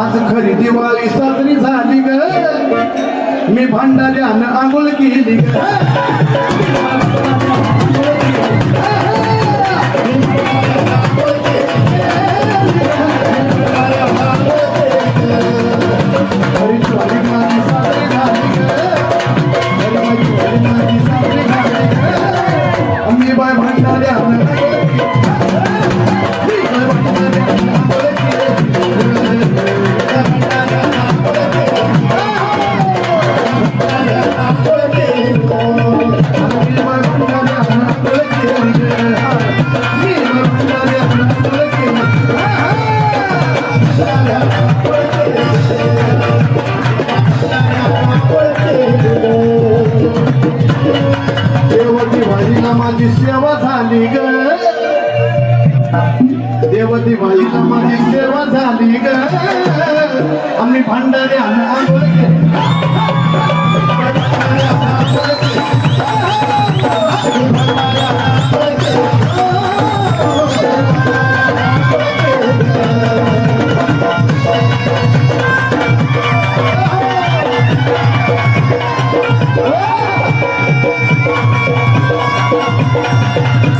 आज खरी दिवाळी साजरी झाली ग. मी भांडाऱ्यानं आंघोळ केली ग. माझी सेवा झाली ग. देवती भाईला माझी सेवा झाली ग. आम्ही भांडारे आंघोळ Yeah.